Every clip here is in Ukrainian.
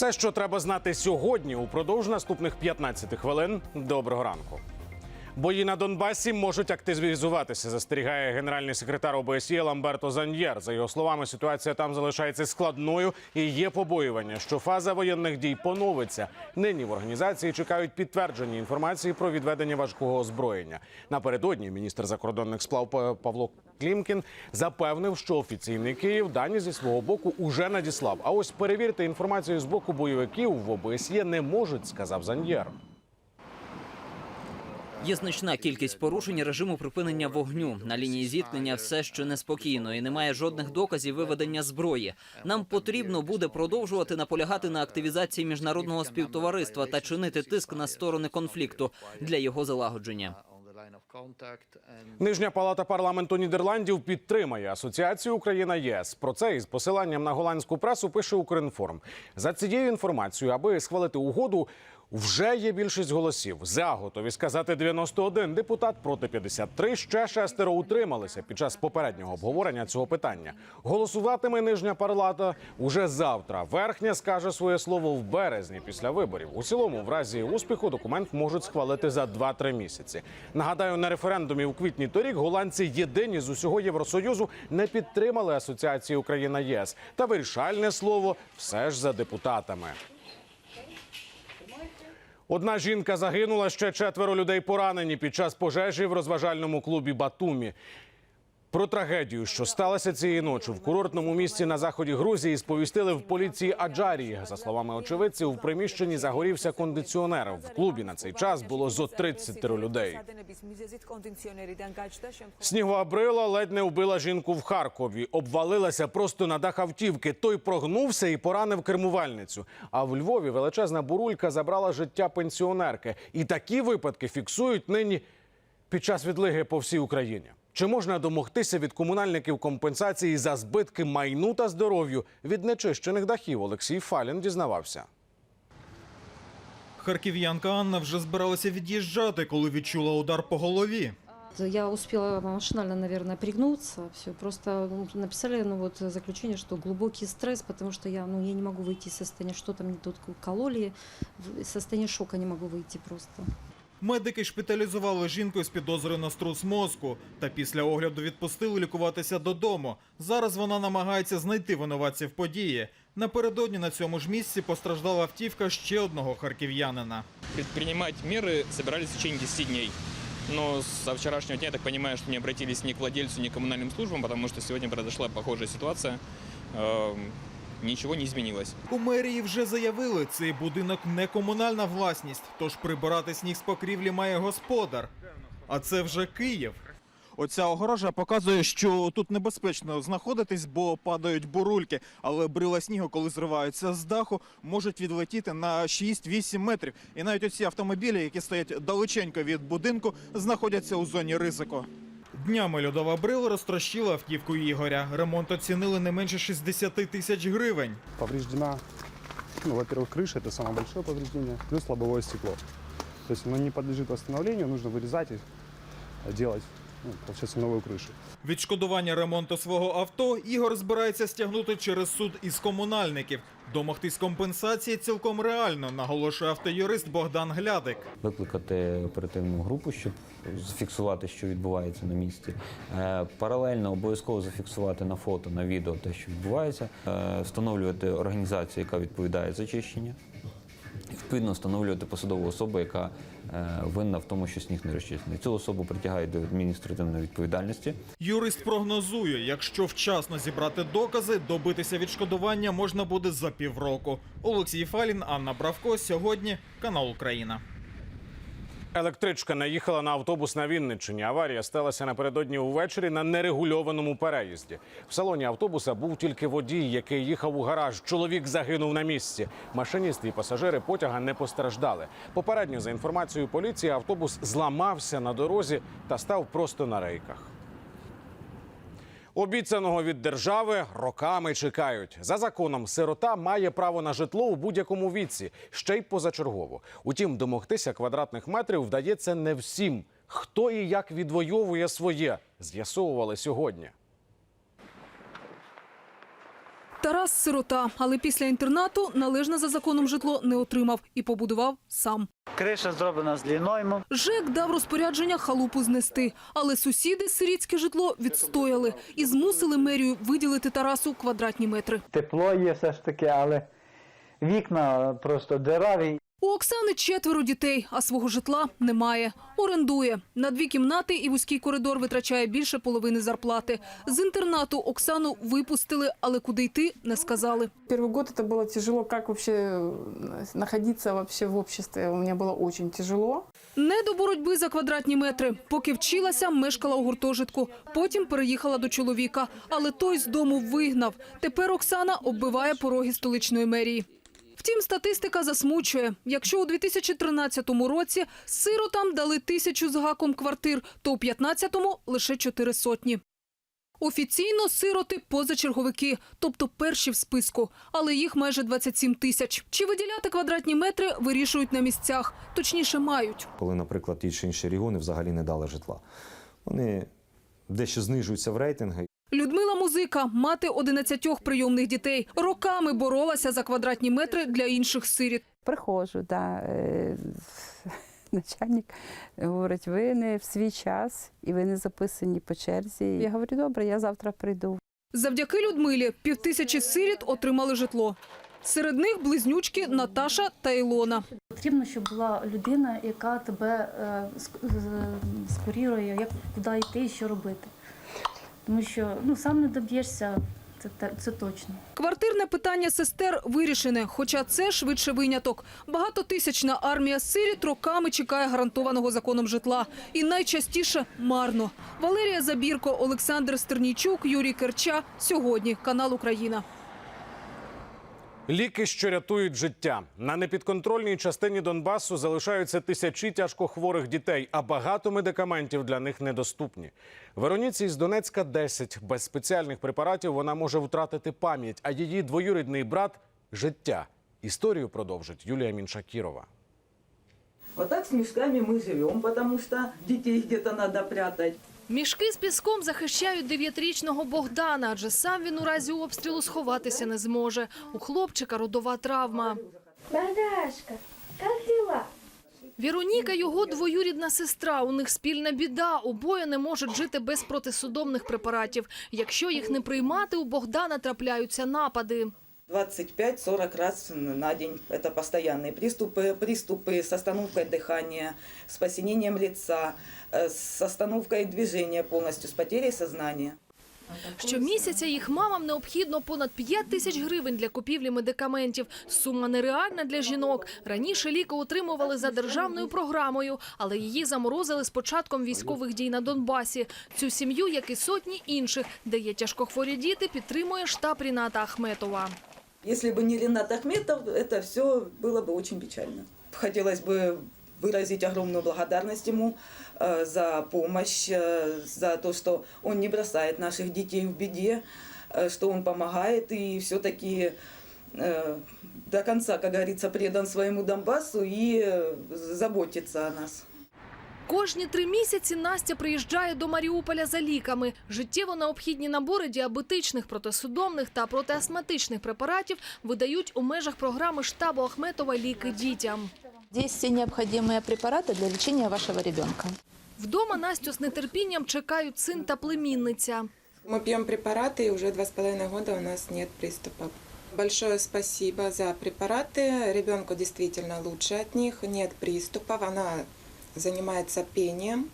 Все, що треба знати сьогодні, упродовж наступних 15 хвилин. Доброго ранку. Бої на Донбасі можуть активізуватися, застерігає генеральний секретар ОБСЄ Ламберто Заньєр. За його словами, ситуація там залишається складною і є побоювання, що фаза воєнних дій поновиться. Нині в організації чекають підтвердження інформації про відведення важкого озброєння. Напередодні міністр закордонних сплав Па- Павло Клімкін запевнив, що офіційний Київ дані зі свого боку уже надіслав. А ось перевірити інформацію з боку бойовиків в ОБСЄ не можуть, сказав Заньєр. Є значна кількість порушень режиму припинення вогню. На лінії зіткнення все ще неспокійно і немає жодних доказів виведення зброї. Нам потрібно буде продовжувати наполягати на активізації міжнародного співтовариства та чинити тиск на сторони конфлікту для його залагодження. Нижня палата парламенту Нідерландів підтримає асоціацію Україна ЄС. Про це із посиланням на голландську пресу пише Укрінформ. За цією інформацією, аби схвалити угоду. Вже є більшість голосів. За готові сказати 91 депутат проти 53. Ще шестеро утрималися під час попереднього обговорення цього питання. Голосуватиме нижня палата уже завтра. Верхня скаже своє слово в березні після виборів. У цілому, в разі успіху, документ можуть схвалити за 2-3 місяці. Нагадаю, на референдумі у квітні торік голландці єдині з усього Євросоюзу не підтримали асоціацію Україна ЄС. Та вирішальне слово все ж за депутатами. Одна жінка загинула, ще четверо людей поранені під час пожежі в розважальному клубі Батумі. Про трагедію, що сталося цієї ночі в курортному місті на заході Грузії, сповістили в поліції Аджарії. За словами очевидців, у приміщенні загорівся кондиціонер. В клубі на цей час було зо 30 людей. Снігова брила ледь не вбила жінку в Харкові. Обвалилася просто на дах автівки. Той прогнувся і поранив кермувальницю. А в Львові величезна бурулька забрала життя пенсіонерки. І такі випадки фіксують нині під час відлиги по всій Україні. Чи можна домогтися від комунальників компенсації за збитки майну та здоров'ю від нечищених дахів? Олексій Фалін дізнавався. Харків'янка Анна вже збиралася від'їжджати, коли відчула удар по голові. Я успела машинально, наверное, пригнуться. Все, просто ну, написали ну, вот, заключение, что глубокий стресс, потому что я, ну, я не могу выйти из состояния, что-то мне тут кололи, в состояние шока не могу выйти просто. Медики шпиталізували жінку з підозрою на струс мозку та після огляду відпустили лікуватися додому. Зараз вона намагається знайти винуватців події. Напередодні на цьому ж місці постраждала автівка ще одного харків'янина. предпринимать меры собирались в течение 10 дней. Но со вчерашнего дня, я так понимаю, что не обратились ни к владельцу, ни к коммунальным службам, потому что сегодня произошла похожая ситуация. Эм, Ничего не изменилось. У мерії вже заявили, цей будинок не комунальна власність, тож прибирати сніг з покрівлі має господар. А це вже Київ. Оця огорожа показує, що тут небезпечно знаходитись, бо падають бурульки, але брила снігу, коли зриваються з даху, можуть відлетіти на 6-8 метрів. І навіть оці автомобілі, які стоять далеченько від будинку, знаходяться у зоні ризику. Днями льодова брила розтрощила автівку Ігоря. Ремонт оцінили не менше 60 тисяч гривень. повреждена, ну, во-первых, крыша, это самое большое повреждение, плюс лобовое стекло. То есть оно не подлежит восстановлению, нужно вырезать и делать, ну, получается, новую крышу. Відшкодування ремонту свого авто Ігор збирається стягнути через суд із комунальників. Домогтись компенсації цілком реально, наголошує автоюрист Богдан Глядик. викликати оперативну групу, щоб зафіксувати, що відбувається на місці. Е, Паралельно обов'язково зафіксувати на фото, на відео те, що відбувається, Е, встановлювати організацію, яка відповідає за чищення. Відповідно, встановлювати посадову особу, яка е, винна в тому, що сніг не розчислений. Цю особу притягають до адміністративної відповідальності. Юрист прогнозує, якщо вчасно зібрати докази, добитися відшкодування можна буде за півроку. Олексій Фалін, Анна Бравко. Сьогодні канал Україна. Електричка наїхала на автобус на Вінниччині. Аварія сталася напередодні увечері на нерегульованому переїзді. В салоні автобуса був тільки водій, який їхав у гараж. Чоловік загинув на місці. Машиніст і пасажири потяга не постраждали. Попередньо за інформацією поліції, автобус зламався на дорозі та став просто на рейках. Обіцяного від держави роками чекають. За законом, сирота має право на житло у будь-якому віці, ще й позачергово. Утім, домогтися квадратних метрів вдається не всім. Хто і як відвоює своє, з'ясовували сьогодні. Тарас сирота, але після інтернату належне за законом житло не отримав і побудував сам. Криша зроблена з лінойму. ЖЕК дав розпорядження халупу знести, але сусіди сирітське житло відстояли і змусили мерію виділити Тарасу квадратні метри. Тепло є все ж таки, але вікна просто дераві. У Оксани четверо дітей, а свого житла немає. Орендує. На дві кімнати і вузький коридор витрачає більше половини зарплати. З інтернату Оксану випустили, але куди йти не сказали. Первый год это было тяжело, как вообще э, находиться вообще в обществе. У меня было очень тяжело. Не до боротьби за квадратні метри. Поки вчилася, мешкала у гуртожитку. Потім переїхала до чоловіка. Але той з дому вигнав. Тепер Оксана оббиває пороги столичної мерії. Втім, статистика засмучує. Якщо у 2013 році сиротам дали тисячу з гаком квартир, то у 15-му – лише чотири сотні. Офіційно сироти позачерговики, тобто перші в списку, але їх майже 27 тисяч. Чи виділяти квадратні метри вирішують на місцях, точніше мають. коли, наприклад, ті чи інші регіони взагалі не дали житла. Вони дещо знижуються в рейтинги. Людмила Музика, мати 11 прийомних дітей, роками боролася за квадратні метри для інших сиріт. Приходжу, да, е, начальник говорить, ви не в свій час і ви не записані по черзі. Я говорю, добре, я завтра прийду. Завдяки Людмилі півтисячі сиріт отримали житло. Серед них близнючки Наташа та Ілона. Потрібно, щоб була людина, яка тебе е, скурірує, як куди йти і що робити. Тому що ну сам не доб'єшся, це, це точно. Квартирне питання сестер вирішене, хоча це швидше виняток. Багатотисячна армія сиріт роками чекає гарантованого законом житла. І найчастіше марно. Валерія Забірко, Олександр Стернійчук, Юрій Керча. Сьогодні канал Україна. Ліки, що рятують життя на непідконтрольній частині Донбасу залишаються тисячі тяжкохворих дітей, а багато медикаментів для них недоступні. Вероніці з Донецька 10. Без спеціальних препаратів вона може втратити пам'ять, а її двоюрідний брат життя. Історію продовжить Юлія Міншакірова. Вот так с мешками мы живем, потому что детей где-то надо прятать. Мішки з піском захищають дев'ятирічного Богдана, адже сам він у разі обстрілу сховатися не зможе. У хлопчика родова травма. Богдашка, як дела? Віроніка – його двоюрідна сестра. У них спільна біда. Обоє не можуть жити без протисудомних препаратів. Якщо їх не приймати, у Богдана трапляються напади. 25-40 раз на день. Это постоянные приступы, приступы с остановкой дыхания, с посинением лица, э, с остановкой движения полностью, с потерей сознания. Щомісяця їх мамам необхідно понад 5 тисяч гривень для купівлі медикаментів. Сума нереальна для жінок. Раніше ліки отримували за державною програмою, але її заморозили з початком військових дій на Донбасі. Цю сім'ю, як і сотні інших, де є тяжкохворі діти, підтримує штаб Ріната Ахметова. Если бы не Ренат Ахметов, это все было бы очень печально. Хотелось бы выразить огромную благодарность ему э, за помощь, э, за то, что он не бросает наших детей в беде, э, что он помогает и все-таки до конца, как говорится, предан своему Донбассу и заботится о нас. Кожні три місяці Настя приїжджає до Маріуполя за ліками. Життєво необхідні набори діабетичних, протисудомних та протиастматичних препаратів видають у межах програми штабу Ахметова «Ліки дітям». Здесь все необходимые препараты для лечения вашего ребенка. Вдома Настю з нетерпінням чекають син та племінниця. Мы пьем препараты, и уже два с половиной года у нас нет приступов. Большое спасибо за препараты. Ребенку действительно лучше от них, нет приступов, она занимается пением.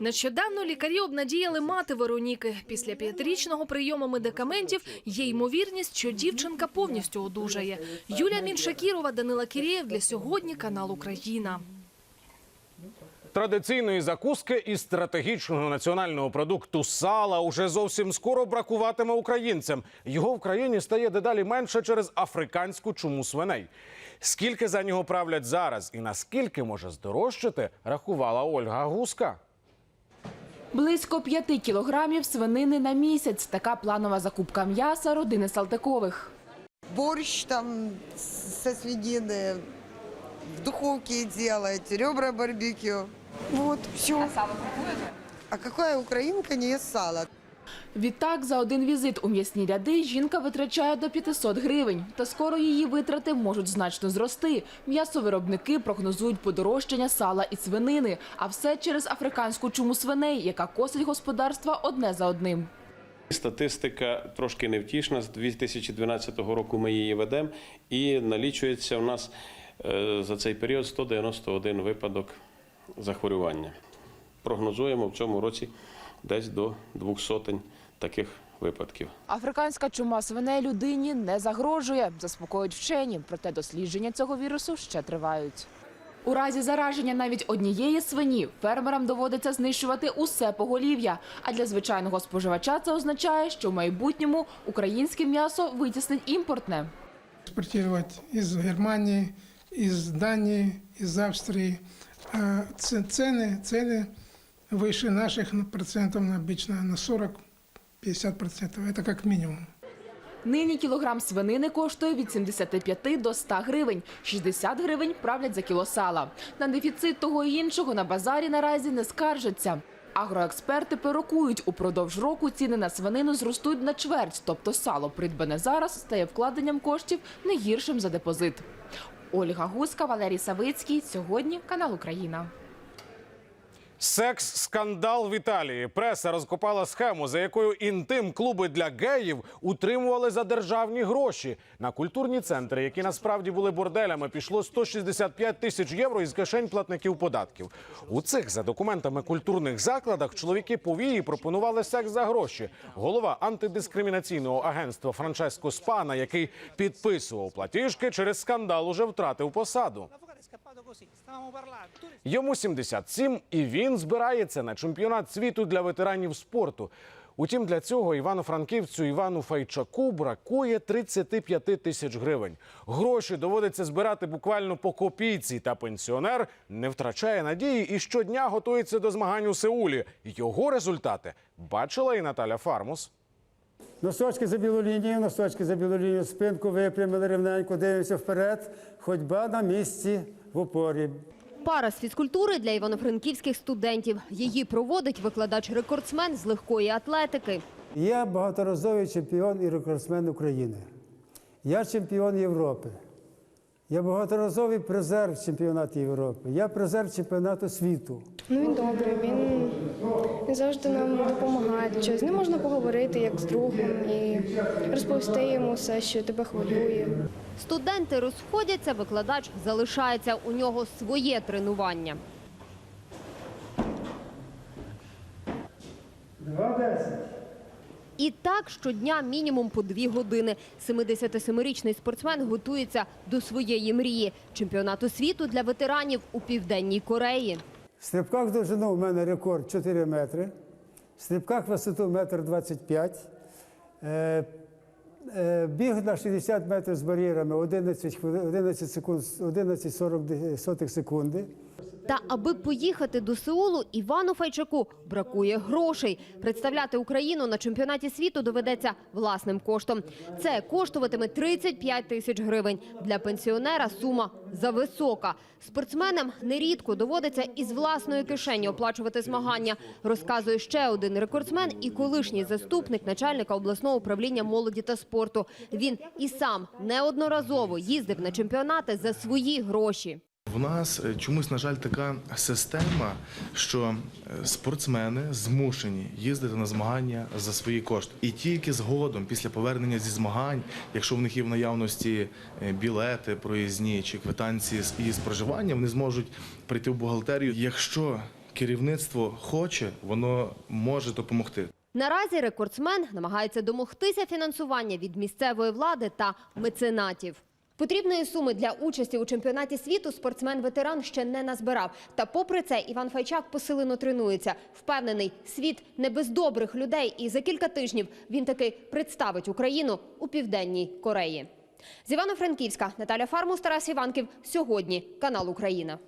Нещодавно лікарі обнадіяли мати Вероніки. Після п'ятирічного прийому медикаментів є ймовірність, що дівчинка повністю одужає. Юлія Міншакірова, Данила Кірєєв. Для сьогодні канал Україна. Традиційної закуски і стратегічного національного продукту сала уже зовсім скоро бракуватиме українцям. Його в країні стає дедалі менше через африканську чуму свиней. Скільки за нього правлять зараз і наскільки може здорожчати, рахувала Ольга Гуска. Близько 5 кілограмів свинини на місяць. Така планова закупка м'яса родини Салтикових. Борщ там со свинины, в духовке делать, ребра барбекю. Вот, все. А сало? А какая украинка не ест сало? Відтак, за один візит у м'ясні ряди жінка витрачає до 500 гривень. Та скоро її витрати можуть значно зрости. М'ясовиробники прогнозують подорожчання сала і свинини. А все через африканську чуму свиней, яка косить господарства одне за одним. Статистика трошки невтішна. З 2012 року ми її ведемо і налічується у нас е, за цей період 191 випадок захворювання. Прогнозуємо в цьому році десь до 200 таких випадків. Африканська чума свиней людині не загрожує, заспокоюють вчені. Проте дослідження цього вірусу ще тривають. У разі зараження навіть однієї свині фермерам доводиться знищувати усе поголів'я. А для звичайного споживача це означає, що в майбутньому українське м'ясо витіснить імпортне. экспортировать из Германии, из Дании, из Австрии. А ц- цены, цены выше наших на процентов на обычно на 40-50 процентов. Это как минимум. Нині кілограм свинини коштує від 75 до 100 гривень. 60 гривень правлять за кіло сала. На дефіцит того і іншого на базарі наразі не скаржаться. Агроексперти пророкують, упродовж року ціни на свинину зростуть на чверть, тобто сало, придбане зараз, стає вкладенням коштів не гіршим за депозит. Ольга Гуска, Валерій Савицький. Сьогодні канал Україна. Секс-скандал в Італії. Преса розкопала схему, за якою інтим-клуби для геїв утримували за державні гроші. На культурні центри, які насправді були борделями, пішло 165 тисяч євро із кишень платників податків. У цих за документами культурних закладах чоловіки повії пропонували секс за гроші. Голова антидискримінаційного агентства Франческо Спана, який підписував платіжки, через скандал уже втратив посаду. Йому 77, і він збирається на чемпіонат світу для ветеранів спорту. Утім, для цього івано-франківцю Івану Файчаку бракує 35 тисяч гривень. Гроші доводиться збирати буквально по копійці. Та пенсіонер не втрачає надії і щодня готується до змагань у Сеулі. Його результати бачила і Наталя Фармус. Носочки за білу лінію, носочки за білу лінію, спинку випрямили рівненько, дивимося вперед. Ходьба на місці в опорі. Пара з фізкультури для івано-франківських студентів. Її проводить викладач-рекордсмен з легкої атлетики. Я багаторазовий чемпіон і рекордсмен України. Я чемпіон Європи. Я багаторазовий призер чемпіонату Європи. Я призер чемпіонату світу. Ну він добрий, він, він завжди нам допомагає. Чи з ним можна поговорити як з другом і розповісти йому все, що тебе хвилює. Студенти розходяться, викладач залишається. У нього своє тренування. Два десять. І так щодня мінімум по дві години. 77-річний спортсмен готується до своєї мрії – чемпіонату світу для ветеранів у Південній Кореї. В стрибках довжину у мене рекорд 4 метри. В стрибках висоту метр 25. Е, е, біг на 60 метрів з бар'єрами 11, хвили- 11 секунд, 11,40 сотих секунди. Та аби поїхати до Сеулу, Івану Файчаку бракує грошей. Представляти Україну на чемпіонаті світу доведеться власним коштом. Це коштуватиме 35 тисяч гривень. Для пенсіонера сума зависока. Спортсменам нерідко доводиться із власної кишені оплачувати змагання, розказує ще один рекордсмен і колишній заступник начальника обласного управління молоді та спорту. Він і сам неодноразово їздив на чемпіонати за свої гроші. В нас е, чомусь, на жаль, така система, що е, спортсмени змушені їздити на змагання за свої кошти. І тільки згодом, після повернення зі змагань, якщо в них є в наявності е, білети проїзні чи квитанції з- проживання, вони зможуть прийти в бухгалтерію. Якщо керівництво хоче, воно може допомогти. Наразі рекордсмен намагається домогтися фінансування від місцевої влади та меценатів. Потрібної суми для участі у чемпіонаті світу спортсмен-ветеран ще не назбирав. Та попри це Іван Файчак посилено тренується. Впевнений, світ не без добрих людей, і за кілька тижнів він таки представить Україну у південній Кореї. З Івано-Франківська Наталя Фармус, Тарас Іванків. Сьогодні канал Україна.